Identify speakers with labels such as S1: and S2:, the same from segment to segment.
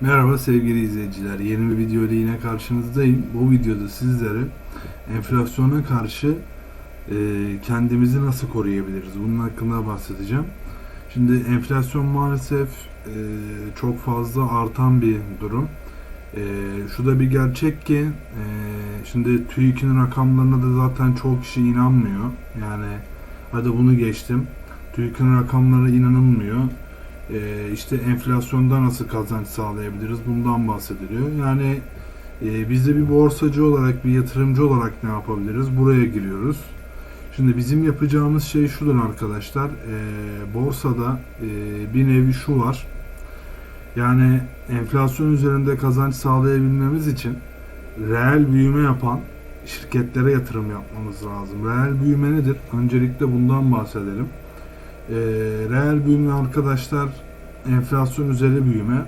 S1: Merhaba sevgili izleyiciler. Yeni bir video ile yine karşınızdayım. Bu videoda sizlere enflasyona karşı e, kendimizi nasıl koruyabiliriz? Bunun hakkında bahsedeceğim. Şimdi enflasyon maalesef e, çok fazla artan bir durum. E, şu da bir gerçek ki e, şimdi TÜİK'in rakamlarına da zaten çok kişi inanmıyor. Yani hadi bunu geçtim. TÜİK'in rakamlarına inanılmıyor. Ee, işte enflasyonda nasıl kazanç sağlayabiliriz bundan bahsediliyor. Yani e, biz de bir borsacı olarak, bir yatırımcı olarak ne yapabiliriz? Buraya giriyoruz. Şimdi bizim yapacağımız şey şudur arkadaşlar. E, borsada e, bir nevi şu var. Yani enflasyon üzerinde kazanç sağlayabilmemiz için reel büyüme yapan şirketlere yatırım yapmamız lazım. Reel büyüme nedir? Öncelikle bundan bahsedelim. E, reel büyüme arkadaşlar enflasyon üzeri büyüme.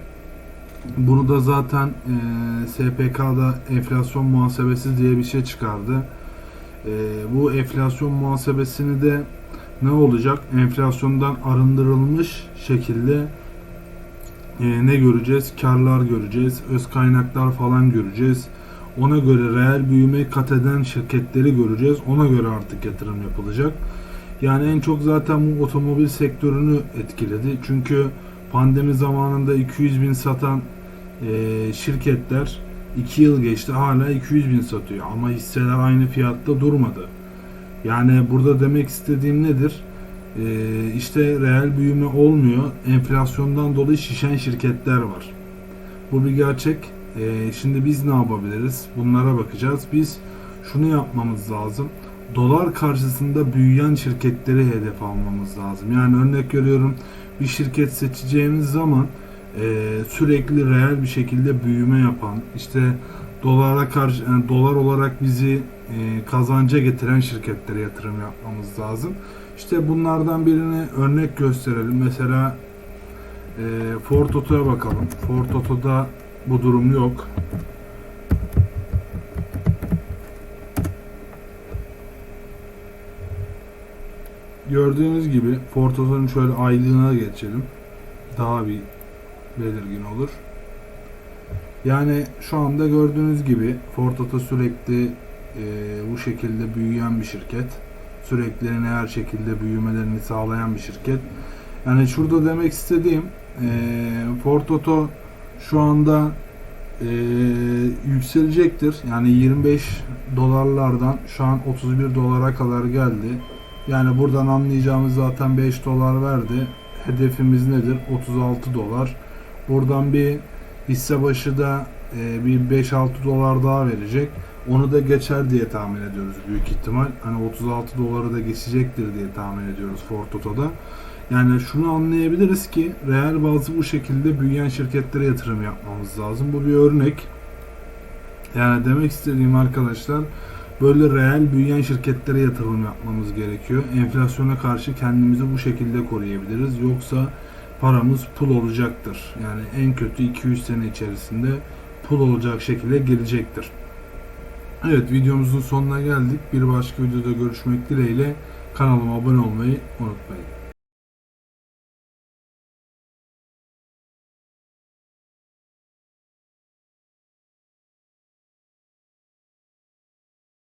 S1: Bunu da zaten e, SPK'da enflasyon muhasebesi diye bir şey çıkardı. E, bu enflasyon muhasebesini de ne olacak? Enflasyondan arındırılmış şekilde e, ne göreceğiz? Karlar göreceğiz, öz kaynaklar falan göreceğiz. Ona göre reel büyüme kat eden şirketleri göreceğiz. Ona göre artık yatırım yapılacak. Yani en çok zaten bu otomobil sektörünü etkiledi. Çünkü pandemi zamanında 200 bin satan e, şirketler 2 yıl geçti hala 200 bin satıyor. Ama hisseler aynı fiyatta durmadı. Yani burada demek istediğim nedir? E, işte reel büyüme olmuyor. Enflasyondan dolayı şişen şirketler var. Bu bir gerçek. E, şimdi biz ne yapabiliriz? Bunlara bakacağız. Biz şunu yapmamız lazım dolar karşısında büyüyen şirketleri hedef almamız lazım. Yani örnek veriyorum bir şirket seçeceğimiz zaman e, sürekli reel bir şekilde büyüme yapan, işte dolara karşı yani dolar olarak bizi e, kazanca getiren şirketlere yatırım yapmamız lazım. İşte bunlardan birini örnek gösterelim. Mesela e, Ford Oto'ya bakalım. Ford Oto'da bu durum yok. Gördüğünüz gibi Ford Oto'nun şöyle aylığına geçelim. Daha bir belirgin olur. Yani şu anda gördüğünüz gibi Ford Oto sürekli e, bu şekilde büyüyen bir şirket. Sürekli her şekilde büyümelerini sağlayan bir şirket. Yani şurada demek istediğim e, Ford Oto şu anda e, yükselecektir. Yani 25 dolarlardan şu an 31 dolara kadar geldi. Yani buradan anlayacağımız zaten 5 dolar verdi. Hedefimiz nedir? 36 dolar. Buradan bir hisse başı da e, bir 5-6 dolar daha verecek. Onu da geçer diye tahmin ediyoruz büyük ihtimal. Hani 36 doları da geçecektir diye tahmin ediyoruz Ford Oto'da. Yani şunu anlayabiliriz ki reel bazı bu şekilde büyüyen şirketlere yatırım yapmamız lazım. Bu bir örnek. Yani demek istediğim arkadaşlar böyle reel büyüyen şirketlere yatırım yapmamız gerekiyor. Enflasyona karşı kendimizi bu şekilde koruyabiliriz. Yoksa paramız pul olacaktır. Yani en kötü 200 sene içerisinde pul olacak şekilde gelecektir. Evet videomuzun sonuna geldik. Bir başka videoda görüşmek dileğiyle kanalıma abone olmayı unutmayın.